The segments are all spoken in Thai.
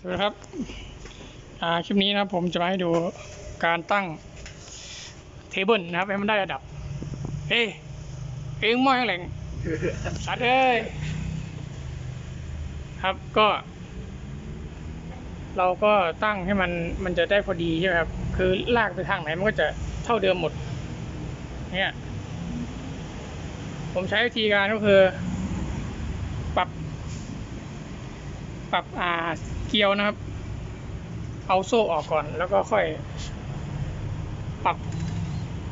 สวัสดีครับคลิปนี้นะครับผมจะมาให้ดูการตั้งเทเบิลนะครับให้มันได้ระดับเฮ้ยเองมอยแหล่งสัตว์เอ้ยครับก็ เราก็ตั้งให้มันมันจะได้พอดีใช่ไหมครับ คือลากไปทางไหนมันก็จะเท่าเดิมหมด เนี่ย ผมใช้วิธีการก็คือ ปรับ ปรับอ่าเกลียวนะครับ เอาโซ่ออกก่อน แล้วก็ค่อย ปรับ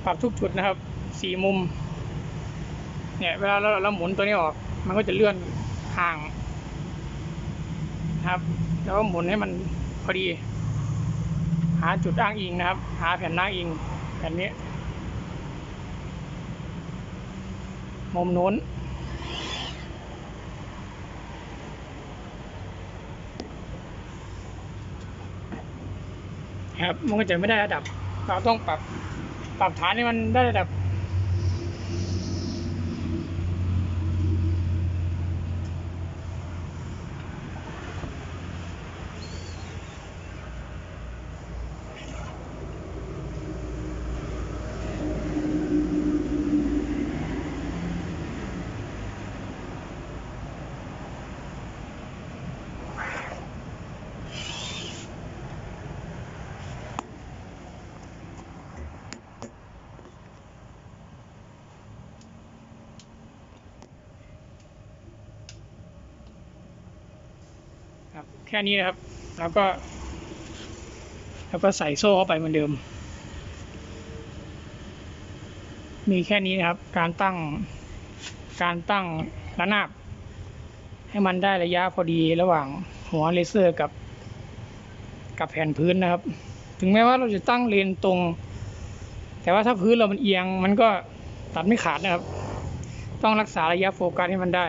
ปรับทุกจุดนะครับสี่มุม เนี่ยเวลาเราเราหมุนตัวนี้ออก มันก็จะเลื่อนห่างนะครับ แล้วก็หมุนให้มันพอดี หาจุดอ้างอิงนะครับ หาแผ่นอ้างอิงแผ่นนี้มุมนู้น ครับมันก็จะไม่ได้ระดับ เราต้องปรับปรับฐานให้มันได้ระดับ ครับ แค่นี้นะครับ แล้วก็ แล้วก็ใส่โซ่เข้าไปเหมือนเดิม มีแค่นี้นะครับ การตั้ง การตั้งระนาบ ให้มันได้ระยะพอดีระหว่างหัวเลเซอร์กับ กับแผ่นพื้นนะครับ ถึงแม้ว่าเราจะตั้งเลนตรง แต่ว่าถ้าพื้นเรามันเอียง มันก็ตัดไม่ขาดนะครับ ต้องรักษาระยะโฟกัสให้มันได้